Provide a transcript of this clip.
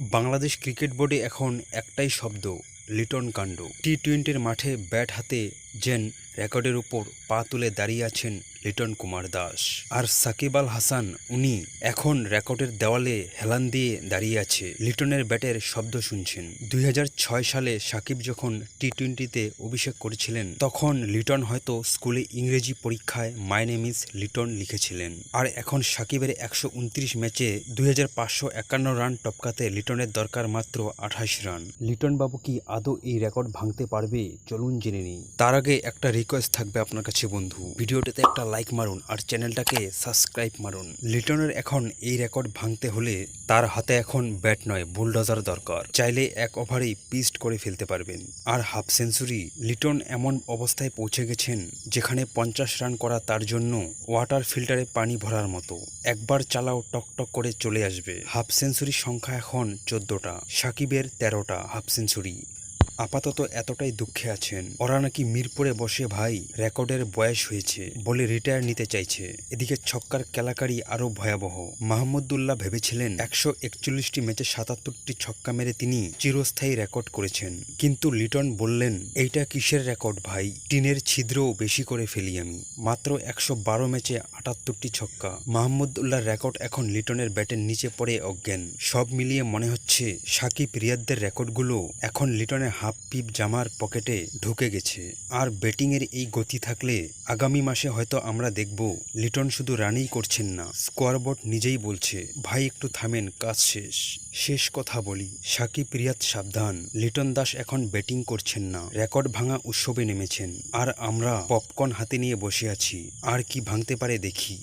Bangladesh cricket বোর্ডে এখন একটাই শব্দ, লিটন কাণ্ড। টি টোয়েন্টির মাঠে ব্যাট হাতে যেন রেকর্ডের উপর পা তুলে দাঁড়িয়ে আছেন লিটন কুমার দাস আর সাকিব আল হাসান, উনি এখন রেকর্ডের দেওয়ালে হেলান দিয়ে দাঁড়িয়ে আছে। লিটনের ব্যাটের শব্দ শুনছেন। দুই হাজার ছয় সালে সাকিব যখন টি টোয়েন্টিতে অভিষেক করেছিলেন, তখন লিটন হয়তো স্কুলে ইংরেজি পরীক্ষায় মাই নেম লিটন লিখেছিলেন। আর এখন সাকিবের একশো উনত্রিশ ম্যাচে দুই রান টপকাতে লিটনের দরকার মাত্র আঠাশ রান। লিটন বাবু কি আদৌ এই রেকর্ড ভাঙতে পারবে? চলুন জেনে নিই। তার আগে একটা রিকোয়েস্ট থাকবে আপনার কাছে বন্ধু। ভিডিওটাতে একটা লাইক মারুন আর চ্যানেলটাকে সাবস্ক্রাইব মারুন। লিটনের এখন এই রেকর্ড ভাঙতে হলে তার হাতে এখন ব্যাট নয় বুলডোজার দরকার। চাইলে এক ওভারেই পিস্ট করে ফেলতে পারবেন। আর হাফ সেঞ্চুরি লিটন এমন অবস্থায় পৌঁছে গেছেন যেখানে পঞ্চাশ রান করা তার জন্য ওয়াটার ফিল্টারে পানি ভরার মতো। একবার চালাও টকটক করে চলে আসবে। হাফ সেঞ্চুরির সংখ্যা এখন চোদ্দটা, সাকিবের তেরোটা হাফ সেঞ্চুরি আপাতত এতটাই দুঃখে আছেন। ওরা নাকি মিরপুরে বসে ভাই রেকর্ডের বয়স হয়েছে বলে রিটায়ার নিতে চাইছে। এদিকে ছক্কার কেলাকারি আরও ভয়াবহ। মাহমুদুল্লাহ ভেবেছিলেন একশো একচল্লিশটি ম্যাচে সাতাত্তরটি ছক্কা মেরে তিনি চিরস্থায়ী রেকর্ড করেছেন। কিন্তু লিটন বললেন, এইটা কিসের রেকর্ড ভাই? টিনের ছিদ্রও বেশি করে ফেলি আমি। মাত্র একশো বারো ম্যাচে আটাত্তরটি ছক্কা। মাহমুদুল্লাহ রেকর্ড এখন লিটনের ব্যাটের নিচে পড়ে অজ্ঞান। সব মিলিয়ে মনে হচ্ছে সাকিব রিয়াদদের রেকর্ডগুলো এখন লিটনের হাফ পিপ জামার পকেটে ঢুকে গেছে। আর ব্যাটিংয়ের এই গতি থাকলে আগামী মাসে হয়তো আমরা দেখব লিটন শুধু রানই করছেন না, স্কোয়ারবোর্ড নিজেই বলছে, ভাই, একটু থামেন, কাজ শেষ। শেষ কথা বলি, সাকিব রিয়াদ সাবধান, লিটন দাস এখন ব্যাটিং করছেন না, রেকর্ড ভাঙা উৎসবে নেমেছেন, আর আমরা পপকর্ন হাতে নিয়ে বসে আছি, আর কি ভাঙতে পারে দেখি।